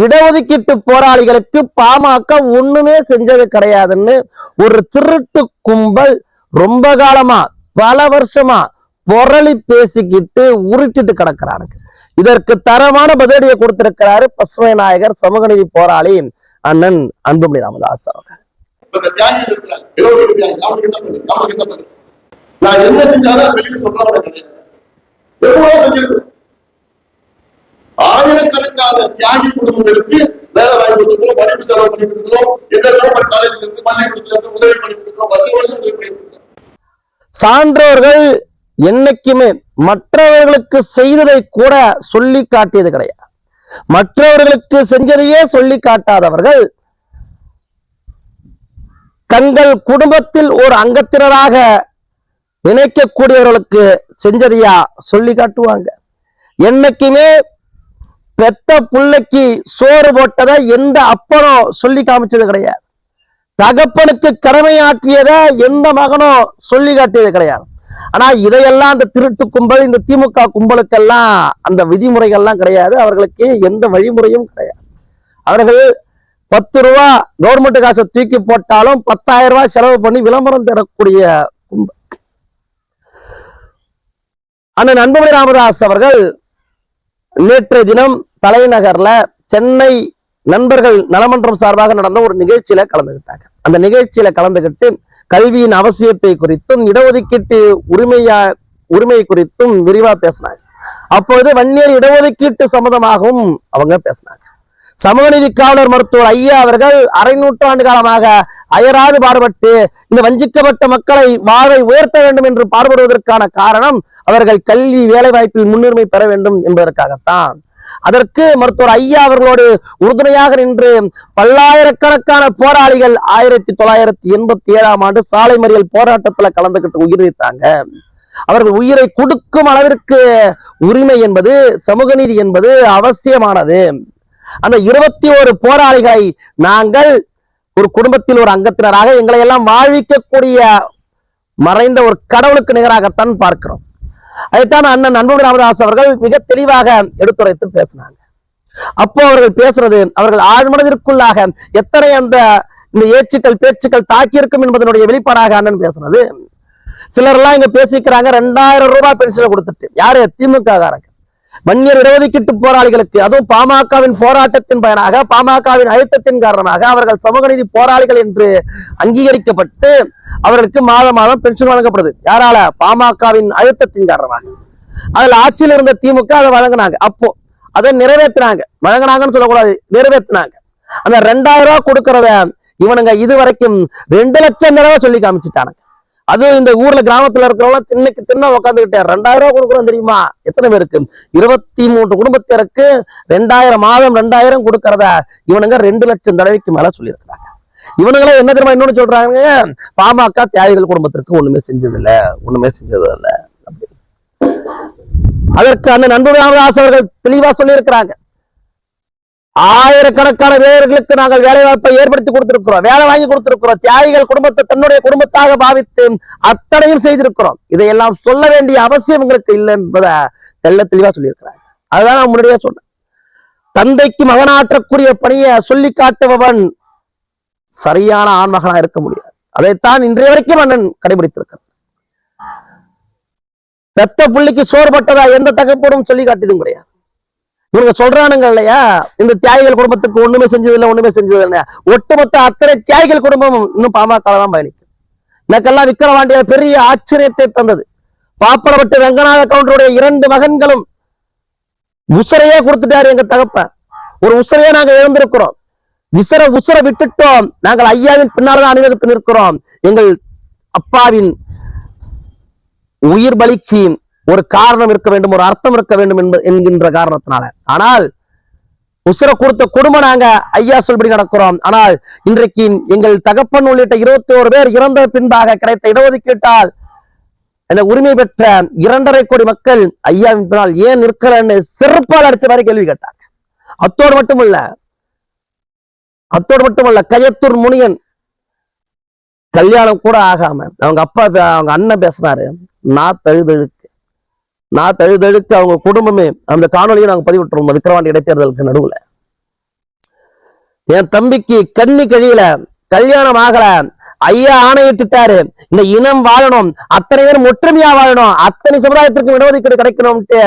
இடஒதுக்கீட்டு போராளிகளுக்கு பாமக ஒண்ணுமே செஞ்சது கிடையாதுன்னு ஒரு திருட்டு கும்பல் ரொம்ப காலமா பல வருஷமா பொரளி பேசிக்கிட்டு உருட்டிட்டு கிடக்குறானுங்க. இதற்கு தரமான பதிலடியை கொடுத்திருக்கிறாரு பசுமை நாயகர் சமூக நீதி போராளி அண்ணன் அன்புமணி ராமதாஸ் அவர்கள். என்ன நான் என்ன செஞ்சாலும் வெளியில சொல்றவங்க ஆயிரக்கணக்கான தியாகி குடும்பங்களுக்கு வேலை வாங்கி கொடுத்துருக்கோம் படிப்பு செலவு பண்ணி கொடுத்துருக்கோம் எந்த காலேஜ்ல இருந்து பள்ளிக்கூடத்துல இருந்து உதவி பண்ணி கொடுத்துருக்கோம் வருஷம் வருஷம் உதவி பண்ணி கொடுத்துருக்கோம் சான்றோர்கள் என்னைக்குமே மற்றவர்களுக்கு செய்ததை கூட சொல்லி காட்டியது கிடையாது. மற்றவர்களுக்கு செஞ்சதையே சொல்லி காட்டாதவர்கள் தங்கள் குடும்பத்தில் ஒரு அங்கத்தினராக நினைக்கக்கூடியவர்களுக்கு செஞ்சதையா சொல்லி காட்டுவாங்க. என்னைக்குமே பெத்த புள்ளைக்கு சோறு போட்டதை எந்த அப்பனும் சொல்லி காமிச்சது கிடையாது. தகப்பனுக்கு கடமையாற்றியதை எந்த மகனும் சொல்லி காட்டியது கிடையாது. ஆனா இதையெல்லாம் அந்த திருட்டு கும்பல் இந்த திமுக கும்பலுக்கெல்லாம் அந்த விதிமுறைகள்லாம் கிடையாது. அவர்களுக்கு எந்த வழிமுறையும் கிடையாது. அவர்கள் பத்து ரூபா கவர்மெண்ட் காசை தூக்கி போட்டாலும் பத்தாயிரம் ரூபாய் செலவு பண்ணி விளம்பரம் தரக்கூடிய கும்பல். அண்ணன் அன்புமணி ராமதாஸ் அவர்கள் நேற்றைய தினம் தலைநகர்ல சென்னை நண்பர்கள் நலமன்றம் சார்பாக நடந்த ஒரு நிகழ்ச்சியில கலந்துகிட்டாங்க. அந்த நிகழ்ச்சியில கலந்துகிட்டு கல்வியின் அவசியத்தை குறித்தும் இடஒதுக்கீட்டு உரிமையா உரிமை குறித்தும் விரிவா பேசினாங்க. அப்பொழுது வன்னியர் இடஒதுக்கீட்டு சம்மந்தமாகவும் அவங்க பேசினாங்க. சமூகநீதி காவலர் மருத்துவர் ஐயா அவர்கள் அரை நூற்றாண்டு காலமாக அயராது பாடுபட்டு இந்த வஞ்சிக்கப்பட்ட மக்களை வாழ்வை உயர்த்த வேண்டும் என்று பாடுபடுவதற்கான காரணம் அவர்கள் கல்வி வேலை வாய்ப்பில் முன்னுரிமை பெற வேண்டும் என்பதற்காகத்தான். அதற்கு மருத்துவர் ஐயா அவர்களோடு உறுதுணையாக நின்று பல்லாயிரக்கணக்கான போராளிகள் ஆயிரத்தி தொள்ளாயிரத்தி எண்பத்தி ஏழாம் ஆண்டு சாலை மறியல் போராட்டத்துல கலந்துகிட்டு உயிர் வைத்தாங்க அவர்கள் உயிரை கொடுக்கும் அளவிற்கு உரிமை என்பது சமூக நீதி என்பது அவசியமானது. அந்த இருபத்தி ஒரு போராளிகளை நாங்கள் ஒரு குடும்பத்தில் ஒரு அங்கத்தினராக எங்களை எல்லாம் வாழ்விக்கக்கூடிய மறைந்த ஒரு கடவுளுக்கு நிகராகத்தான் பார்க்கிறோம். அதைத்தான் அண்ணன் அன்பு ராமதாஸ் அவர்கள் மிக தெளிவாக எடுத்துரைத்து பேசினாங்க. அப்போ அவர்கள் பேசுறது அவர்கள் ஆழ்மனதிற்குள்ளாக எத்தனை அந்த இந்த ஏச்சுக்கள் பேச்சுக்கள் தாக்கியிருக்கும் என்பதனுடைய வெளிப்பாடாக அண்ணன் பேசுனது. சிலர் எல்லாம் இங்க பேசிக்கிறாங்க ரெண்டாயிரம் ரூபாய் பென்ஷன் கொடுத்துட்டு. யாரு? திமுக காரங்க வன்னியர் இடஒதுக்கீட்டு போராளிகளுக்கு அதுவும் பாமகவின் போராட்டத்தின் பயனாக பாமகவின் அழுத்தத்தின் காரணமாக அவர்கள் சமூக நீதி போராளிகள் என்று அங்கீகரிக்கப்பட்டு அவர்களுக்கு மாதம் மாதம் பென்ஷன் வழங்கப்படுது. யாரால? பாமகவின் அழுத்தத்தின் காரணமாக. அதுல ஆட்சியில் இருந்த திமுக அதை வழங்கினாங்க. அப்போ அதை நிறைவேற்றினாங்க. வழங்கினாங்கன்னு சொல்லக்கூடாது. நிறைவேற்றினாங்க. அந்த ரெண்டாயிரம் ரூபாய் கொடுக்கறத இவனுங்க இது வரைக்கும் ரெண்டு லட்சம் தடவை சொல்லி காமிச்சிட்டானுங்க. அதுவும் இந்த ஊர்ல கிராமத்துல இருக்கிறவங்க தின்னுக்கு தின்ன உட்காந்துக்கிட்டே ரெண்டாயிரம் ரூபாய் கொடுக்குறோம் தெரியுமா? எத்தனை பேருக்கு? இருபத்தி மூன்று குடும்பத்திற்கு ரெண்டாயிரம் மாதம் ரெண்டாயிரம் கொடுக்கறத இவனுங்க ரெண்டு லட்சம் தடவைக்கு மேல சொல்லியிருக்கிறாங்க. இவனுங்களே என்ன தெரியுமா இன்னொன்னு சொல்றாங்க? பாமக தியாகிகள் குடும்பத்திற்கு ஒண்ணுமே செஞ்சது இல்ல ஒண்ணுமே செஞ்சது இல்ல அதற்கு அண்ணன் நண்பர் ராமதாஸ் அவர்கள் தெளிவா சொல்லியிருக்கிறாங்க. ஆயிரக்கணக்கான பேர்களுக்கு நாங்கள் வேலை வாய்ப்பை ஏற்படுத்தி கொடுத்திருக்கிறோம் வேலை வாங்கி கொடுத்திருக்கிறோம். தியாகிகள் குடும்பத்தை தன்னுடைய குடும்பத்தாக பாவித்து அத்தனையும் செய்திருக்கிறோம். இதையெல்லாம் சொல்ல வேண்டிய அவசியம் எங்களுக்கு இல்லை என்பதை தெல்ல தெளிவா சொல்லியிருக்கிறாங்க அதுதான் நான் முன்னாடியே சொன்னேன். தந்தைக்கு மகனாற்றக்கூடிய பணியை சொல்லி காட்டுபவன் சரியான ஆண்மகனா இருக்க முடியாது. அதைத்தான் இன்றைய வரைக்கும் அண்ணன் கடைபிடித்திருக்கிறான் பெத்த புள்ளிக்கு சோர்பட்டதா எந்த தகப்படும் சொல்லி காட்டியதும் கிடையாது. இவங்க சொல்றானுங்க இல்லையா? இந்த தியாகிகள் குடும்பத்துக்கு ஒண்ணுமே செஞ்சது இல்லை ஒண்ணுமே செஞ்சது இல்லை ஒட்டுமொத்த அத்தனை தியாகிகள் குடும்பமும் இன்னும் பாமக தான் பயணிக்கும் எனக்கெல்லாம் விக்கிரவாண்டிய பெரிய ஆச்சரியத்தை தந்தது. பாப்பரப்பட்டு ரங்கநாத கவுண்டருடைய இரண்டு மகன்களும் உசுரையே கொடுத்துட்டாரு எங்க தகப்ப. ஒரு உசுரையே நாங்க இழந்திருக்கிறோம். விசர உசுர விட்டுட்டோம். நாங்கள் ஐயாவின் பின்னால்தான் அணிவகுத்து நிற்கிறோம். எங்கள் அப்பாவின் உயிர் பலிக்கு ஒரு காரணம் இருக்க வேண்டும் ஒரு அர்த்தம் இருக்க வேண்டும் என்ப என்கின்ற காரணத்தினால. ஆனால் உசுர கொடுத்த குடும்பம் நாங்க ஐயா சொல்படி நடக்கிறோம். ஆனால் இன்றைக்கு எங்கள் தகப்பன் உள்ளிட்ட இருபத்தி ஒரு பேர் இறந்த பின்பாக கிடைத்த இடஒதுக்கீட்டால் இந்த உரிமை பெற்ற இரண்டரை கோடி மக்கள் ஐயாவின் பின்னால் ஏன் நிற்கலன்னு செருப்பால் அடிச்ச மாதிரி கேள்வி கேட்டாங்க. அத்தோடு மட்டுமல்ல அத்தோடு மட்டுமல்ல கயத்தூர் முனியன் கல்யாணம் கூட ஆகாம அவங்க அப்பா அவங்க அண்ணன் பேசினாரு நான் தழுதழு நான் தழுதழுக்க அவங்க குடும்பமே அந்த காணொலியை நாங்க பதிவிட்டிருந்தோம் விக்கிரவாண்டி இடைத்தேர்தலுக்கு நடுவில். என் தம்பிக்கு கண்ணி கழியில கல்யாணம் ஆகல. ஐயா ஆணையிட்டுட்டாரு. இந்த இனம் வாழணும். அத்தனை பேர் ஒற்றுமையா வாழணும். அத்தனை சமுதாயத்திற்கும் இடஒதுக்கீடு கிடைக்கணும்ட்டு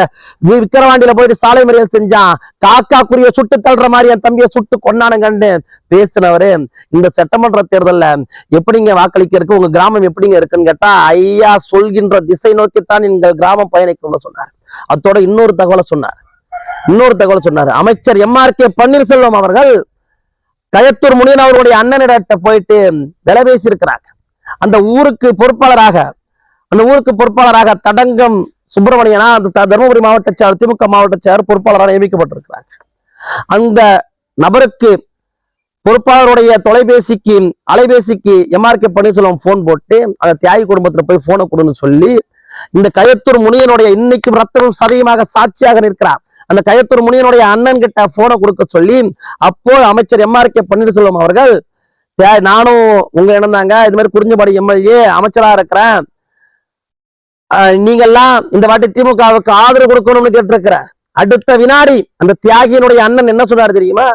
விக்கிரவாண்டியில போயிட்டு சாலை மறியல் செஞ்சான். காக்கா குறிய சுட்டு தள்ளுற மாதிரி என் தம்பியை சுட்டு கொண்டானுங்கன்னு பேசினவரு இந்த சட்டமன்ற தேர்தல்ல எப்படிங்க வாக்களிக்கிறதுக்கு உங்க கிராமம் எப்படிங்க இருக்குன்னு கேட்டா ஐயா சொல்கின்ற திசை நோக்கித்தான் எங்கள் கிராமம் பயணிக்கும்னு சொன்னார். அத்தோட இன்னொரு தகவலை சொன்னார். இன்னொரு தகவலை சொன்னார். அமைச்சர் எம்ஆர் கே பன்னீர்செல்வம் அவர்கள் கயத்தூர் முனியன் அவருடைய அண்ணனிடட்ட போயிட்டு விலை பேசியிருக்கிறாங்க. அந்த ஊருக்கு பொறுப்பாளராக அந்த ஊருக்கு பொறுப்பாளராக தடங்கம் சுப்பிரமணியனா அந்த தருமபுரி மாவட்ட செயலர் திமுக மாவட்ட செயலர் பொறுப்பாளராக நியமிக்கப்பட்டிருக்கிறாங்க. அந்த நபருக்கு பொறுப்பாளருடைய தொலைபேசிக்கு அலைபேசிக்கு எம்ஆர் கே பன்னீர்செல்வம் போன் போட்டு அந்த தியாகி குடும்பத்துல போய் போனை கொடுன்னு சொல்லி இந்த கயத்தூர் முனியனுடைய இன்னைக்கும் ரத்தமும் சதையுமாக சாட்சியாக நிற்கிறார். அந்த கயத்தூர் முனியனுடைய அண்ணன் கிட்ட போனை கொடுக்க சொல்லி அப்போ அமைச்சர் எம்ஆர் கே பன்னீர்செல்வம் அவர்கள் "தே- நானும் உங்க இடம் தாங்க இது மாதிரி குறிஞ்சபாடி எம்எல்ஏ அமைச்சரா இருக்கிறேன். நீங்கெல்லாம் இந்த வாட்டி திமுகவுக்கு ஆதரவு கொடுக்கணும்னு கேட்டிருக்கிறார் அடுத்த வினாடி அந்த தியாகியினுடைய அண்ணன் என்ன சொன்னார் தெரியுமா?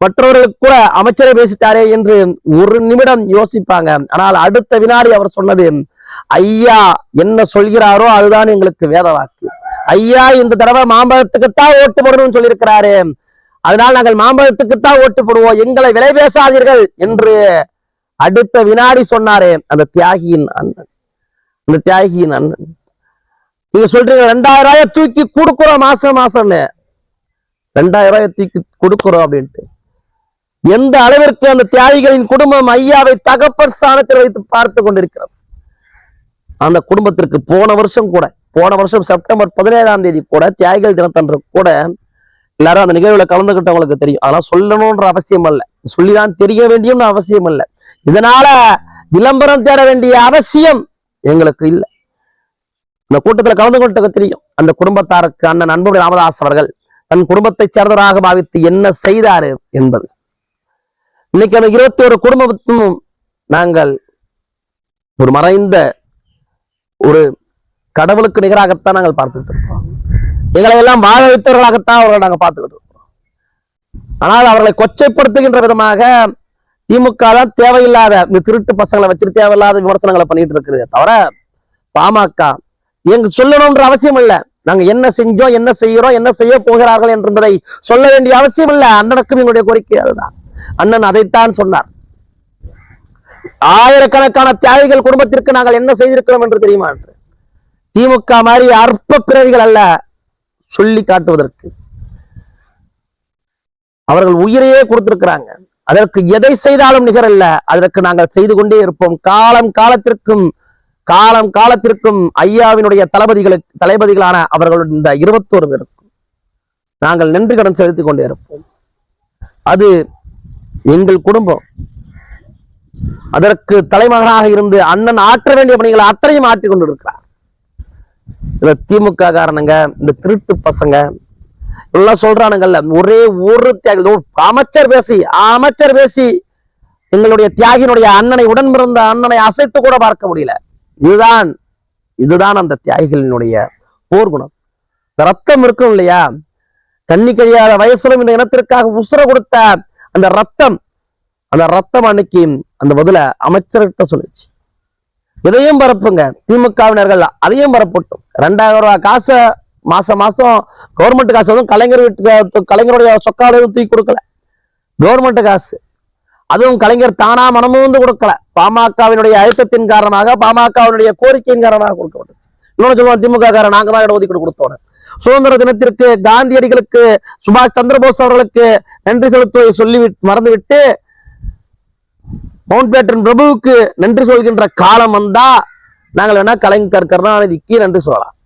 மற்றவர்களுக்கு கூட அமைச்சரை பேசிட்டாரே என்று ஒரு நிமிடம் யோசிப்பாங்க. ஆனால் அடுத்த வினாடி அவர் சொன்னது ஐயா என்ன சொல்கிறாரோ அதுதான் எங்களுக்கு வேத வாக்கு ஐயா இந்த தடவை மாம்பழத்துக்குத்தான் ஓட்டு போடணும்னு சொல்லியிருக்கிறாரு. அதனால் நாங்கள் மாம்பழத்துக்குத்தான் ஓட்டு போடுவோம். எங்களை விலை பேசாதீர்கள் என்று அடுத்த வினாடி சொன்னாரே அந்த தியாகியின் அண்ணன். அந்த தியாகியின் அண்ணன். நீங்க சொல்றீங்க ரெண்டாயிரம் ரூபாய் தூக்கி கொடுக்குறோம் மாசம் மாசம்னு. ரெண்டாயிரம் ரூபாய் தூக்கி கொடுக்குறோம் அப்படின்ட்டு. எந்த அளவிற்கு அந்த தியாகிகளின் குடும்பம் ஐயாவை தகப்பன் ஸ்தானத்தில் வைத்து பார்த்து கொண்டிருக்கிறது. அந்த குடும்பத்திற்கு போன வருஷம் கூட போன வருஷம் செப்டம்பர் பதினேழாம் தேதி கூட தியாகிகள் தினத்தன்று கூட எல்லாரும் அந்த நிகழ்வுல கலந்துகிட்டவங்களுக்கு தெரியும். அதெல்லாம் சொல்லணும்ன்ற அவசியம் அல்ல. சொல்லிதான் தெரிய வேண்டியும்னு அவசியம் அல்ல. இதனால விளம்பரம் தேட வேண்டிய அவசியம் எங்களுக்கு இல்லை. இந்த கூட்டத்துல கலந்து கொண்டவங்க தெரியும். அந்த குடும்பத்தாருக்கு அண்ணன் அன்புடைய ராமதாஸ் அவர்கள் தன் குடும்பத்தை சேர்ந்தவராக பாவித்து என்ன செய்தாரு என்பது. இன்னைக்கு அந்த இருபத்தி ஒரு குடும்பத்தும் நாங்கள் ஒரு மறைந்த ஒரு கடவுளுக்கு நிகராகத்தான் நாங்கள் பார்த்துக்கிட்டு இருக்கோம். எங்களை எல்லாம் வாழ வைத்தவர்களாகத்தான் அவர்களை நாங்கள் பார்த்துக்கிட்டு இருக்கோம். ஆனால் அவர்களை கொச்சைப்படுத்துகின்ற விதமாக திமுக தான் தேவையில்லாத இந்த திருட்டு பசங்களை வச்சுட்டு தேவையில்லாத விமர்சனங்களை பண்ணிட்டு இருக்கிறதே தவிர பாமக எங்க சொல்லணும்ன்ற அவசியம் இல்ல. நாங்க என்ன செஞ்சோம் என்ன செய்யறோம் என்ன செய்ய போகிறார்கள் என்பதை சொல்ல வேண்டிய அவசியம் இல்லை. அண்ணனுக்கும் எங்களுடைய கோரிக்கை அதுதான். அண்ணன் அதைத்தான் சொன்னார். ஆயிரக்கணக்கான தியாகிகள் குடும்பத்திற்கு நாங்கள் என்ன செய்திருக்கிறோம் என்று தெரியுமா என்று? திமுக மாதிரி அற்ப பிறவிகள் அல்ல சொல்லி காட்டுவதற்கு. அவர்கள் உயிரையே கொடுத்திருக்கிறாங்க. அதற்கு எதை செய்தாலும் நிகரல்ல அதற்கு நாங்கள் செய்து கொண்டே இருப்போம். காலம் காலத்திற்கும் காலம் காலத்திற்கும் ஐயாவினுடைய தளபதிகளுக்கு தளபதிகளான அவர்களுடைய இந்த இருபத்தோரு பேருக்கும் நாங்கள் நன்றி கடன் செலுத்திக் கொண்டே இருப்போம். அது எங்கள் குடும்பம். அதற்கு தலைமகனாக இருந்து அண்ணன் ஆற்ற வேண்டிய பணிகளை அத்தனையும் ஆற்றிக் கொண்டிருக்கிறார். இந்த திமுக காரணங்க இந்த திருட்டு பசங்க எல்லாம் சொல்றானுங்கல்ல ஒரே ஒரு தியாகி அமைச்சர் பேசி அமைச்சர் பேசி எங்களுடைய தியாகியினுடைய அண்ணனை உடன் பிறந்த அண்ணனை அசைத்து கூட பார்க்க முடியல. இதுதான் இதுதான் அந்த தியாகிகளினுடைய போர்குணம் ரத்தம் இருக்கும் இல்லையா? கண்ணி கழியாத வயசுலும் இந்த இனத்திற்காக உசுர கொடுத்த அந்த ரத்தம் அந்த ரத்தம் அன்னைக்கு அந்த பதில அமைச்சர்கிட்ட சொல்லுச்சு. இதையும் பரப்புங்க. திமுகவினர்கள் அதையும் பரப்பட்டும். ரெண்டாயிரம் ரூபாய் காசை மாசம் மாசம் கவர்மெண்ட் காசு எதுவும் கலைஞர் வீட்டு கலைஞருடைய சொக்கால எதுவும் தூக்கி கொடுக்கல. கவர்மெண்ட் காசு. அதுவும் கலைஞர் தானா மனமும் வந்து கொடுக்கல. பாமகவினுடைய அழுத்தத்தின் காரணமாக பாமகவினுடைய கோரிக்கையின் காரணமாக கொடுக்கப்பட்டுச்சு. இன்னொன்று சொல்லுவோம் திமுக காரன் நாங்க தான் இடஒதுக்கீடு கொடுத்தோம் சுதந்திர தினத்திற்கு காந்தியடிகளுக்கு சுபாஷ் சந்திரபோஸ் அவர்களுக்கு நன்றி செலுத்துவதை சொல்லி மறந்துவிட்டு மவுண்ட் பேட்டன் பிரபுவுக்கு நன்றி சொல்கின்ற காலம் வந்தா நாங்கள் வேணா கலைஞர் கருணாநிதிக்கு நன்றி சொல்லலாம்.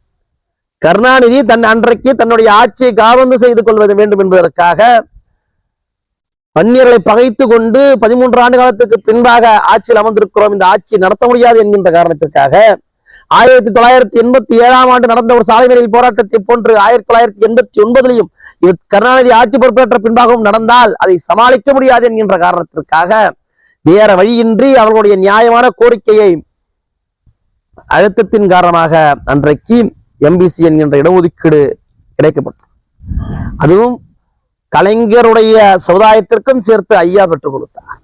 கருணாநிதி தன் அன்றைக்கு தன்னுடைய ஆட்சியை காவந்து செய்து கொள்வது வேண்டும் என்பதற்காக வன்னியர்களை பகைத்து கொண்டு பதிமூன்று ஆண்டு காலத்துக்கு பின்பாக ஆட்சியில் அமர்ந்திருக்கிறோம். இந்த ஆட்சி நடத்த முடியாது என்கின்ற காரணத்திற்காக ஆயிரத்தி தொள்ளாயிரத்தி எண்பத்தி ஏழாம் ஆண்டு நடந்த ஒரு சாலை மறியல் போராட்டத்தை போன்று ஆயிரத்தி தொள்ளாயிரத்தி எண்பத்தி ஒன்பதிலையும் கருணாநிதி ஆட்சி பொறுப்பேற்ற பின்பாகவும் நடந்தால் அதை சமாளிக்க முடியாது என்கின்ற காரணத்திற்காக வேற வழியின்றி அவர்களுடைய நியாயமான கோரிக்கையை அழுத்தத்தின் காரணமாக அன்றைக்கு எம்பிசி என்கின்ற இடஒதுக்கீடு கிடைக்கப்பட்டது. அதுவும் கலைஞருடைய சமுதாயத்திற்கும் சேர்த்து ஐயா பெற்றுக் கொடுத்தார்.